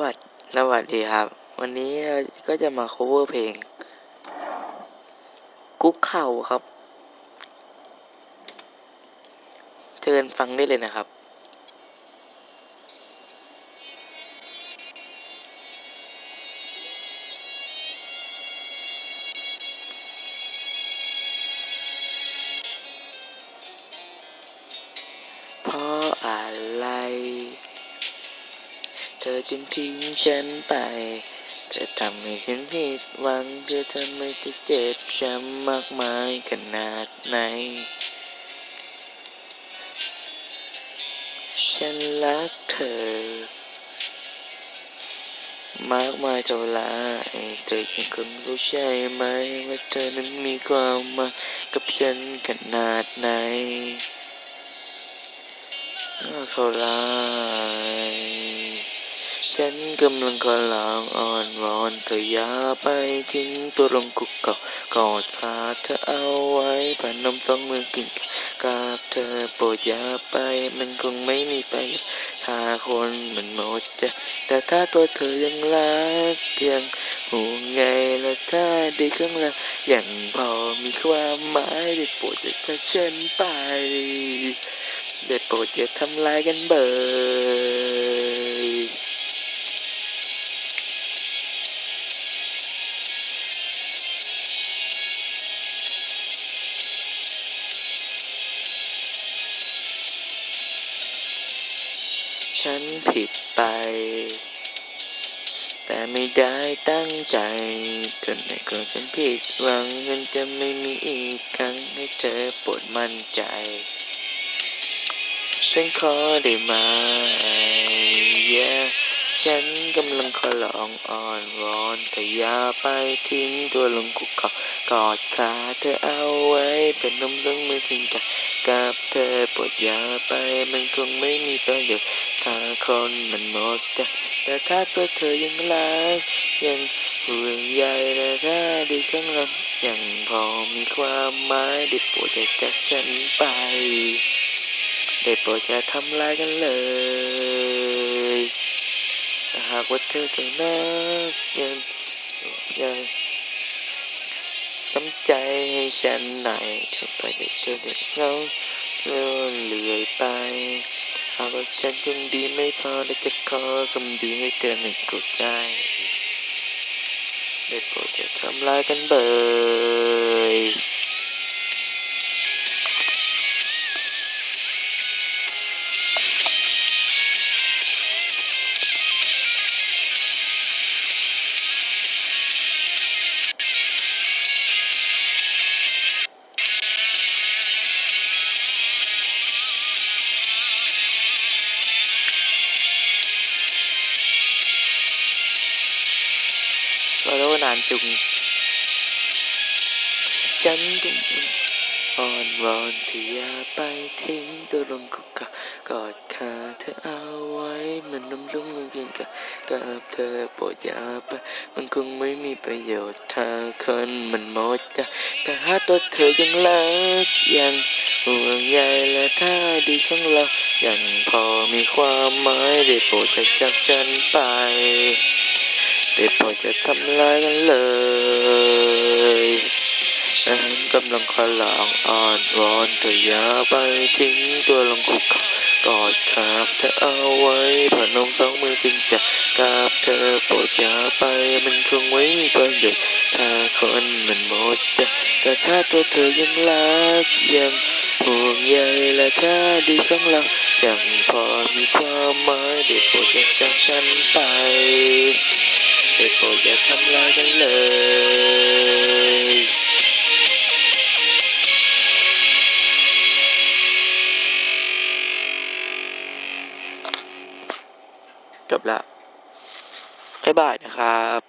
วัสดีสวัสดีครับ วันนี้ก็จะมา cover เพลง กุ๊กเข่าครับ เชิญฟังได้เลยนะครับ จึงทิ้งฉันไป จะทำให้ฉันผิดหวังเธอทำให้ที่เจ็บช้ำมากมายขนาดไหน ฉันรักเธอ มากมายเท่าไรเธอยังคงรู้ใช่ไหม ว่าเธอนั้นมีความมากับฉันขนาดไหนมากเท่าไร ฉันกำลังขอลองอ่อนวอนเธออย่าไปทิ้งตัวลงคุกเก่ากอดขาเธอเอาไว้พนมสองมือกินกับเธอโปรดอย่าไปมันคงไม่มีไปถ้าคนมันหมดใจแต่ถ้าตัวเธอยังรักยังห่วงใยและถ้าดีข้างหลังยังพอมีความหมายได้โปรดอย่าจากฉันไปได้โปรดอย่าทำลายกันเบย ฉันผิดไป แต่ไม่ได้ตั้งใจจนในครั้งฉันผิดหวังมันจะไม่มีอีกครั้งให้เธอปรดมั่นใจ ฉันขอได้ไหม yeah ฉันกำลังขอลองอ่อนวอนแต่อย่าไปทิ้งตัวลงคุกเขากอดขาเธอเอาไว้เป็นนมสองมือถึงจะกับเธอปรดยาไปมันคงไม่มีประโยชน์ ถ้าคนมันหมดใจแต่ถ้าตัวเธอยังรักยังห่วงใยและถ้าดีข้างหลังยังพอมีความหมายได้โปรดอย่าจากฉันไป ได้โปรดอย่าทำร้ายกันเลยหากว่าเธอจะนักยังยังน้ำใจให้ฉันหน่อยเธอไปได้เชื่อเด็กเขาเลื่อนเลื่อยไป หากว่าฉันคงดีไม่พอและจะขอคำดีให้เธอไม่กดใจได้โปรดอย่าทำลายกันเบย ก็แล้วนานจุง ฉันจึงอ่อนวอนเธออย่าไปทิ้งตัวลงคุกเกากอดขาเธอเอาไว้มันนุ่มลุ่มมือกินกับกับเธอโปรดอย่าไป มันคงไม่มีประโยชน์ถ้าคนมันหมดใจแต่หาตัวเธอยังรักยังห่วงใยและถ้าดีของเรายังพอมีความหมายได้โปรดอย่าจากฉันไป ได้โปรดจะทำลายกันเลยฉันกำลังขอลองอ่อนวอนเธออย่าไปทิ้งตัวลงคุกกอดขาเธอเอาไว้พนมสองมือพิงจับกับเธอโปรดอย่าไปมันคงไม่มีประโยชน์ถ้าคนมันหมดใจแต่ถ้าตัวเธอยังรักยังห่วงใยและถ้าดีของเรายังพอมีความหมายได้โปรดอย่าจากฉันไป ได้โปรดอย่าทำลายกันเลยจบละบ๊ายบายนะครับ